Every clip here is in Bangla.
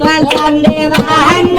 வசந்தேவாங்க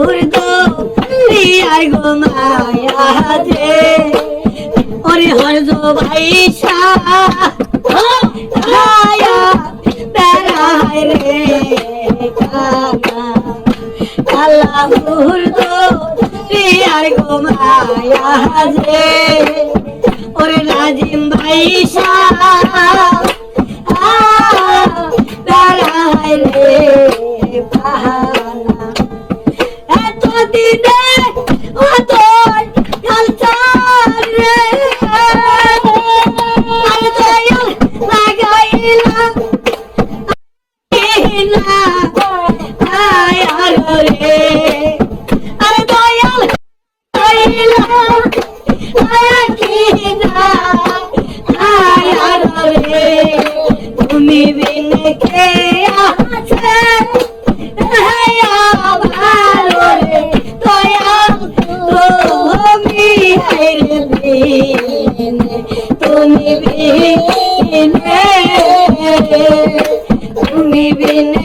মুহূর্ত আর ঘুমায়াতে ওরে হরদ ভাই ছায়া তারা রে আল্লাহ মুহূর্ত আর ঘুমায়াতে ওরে নাজিম ভাই ছায়া been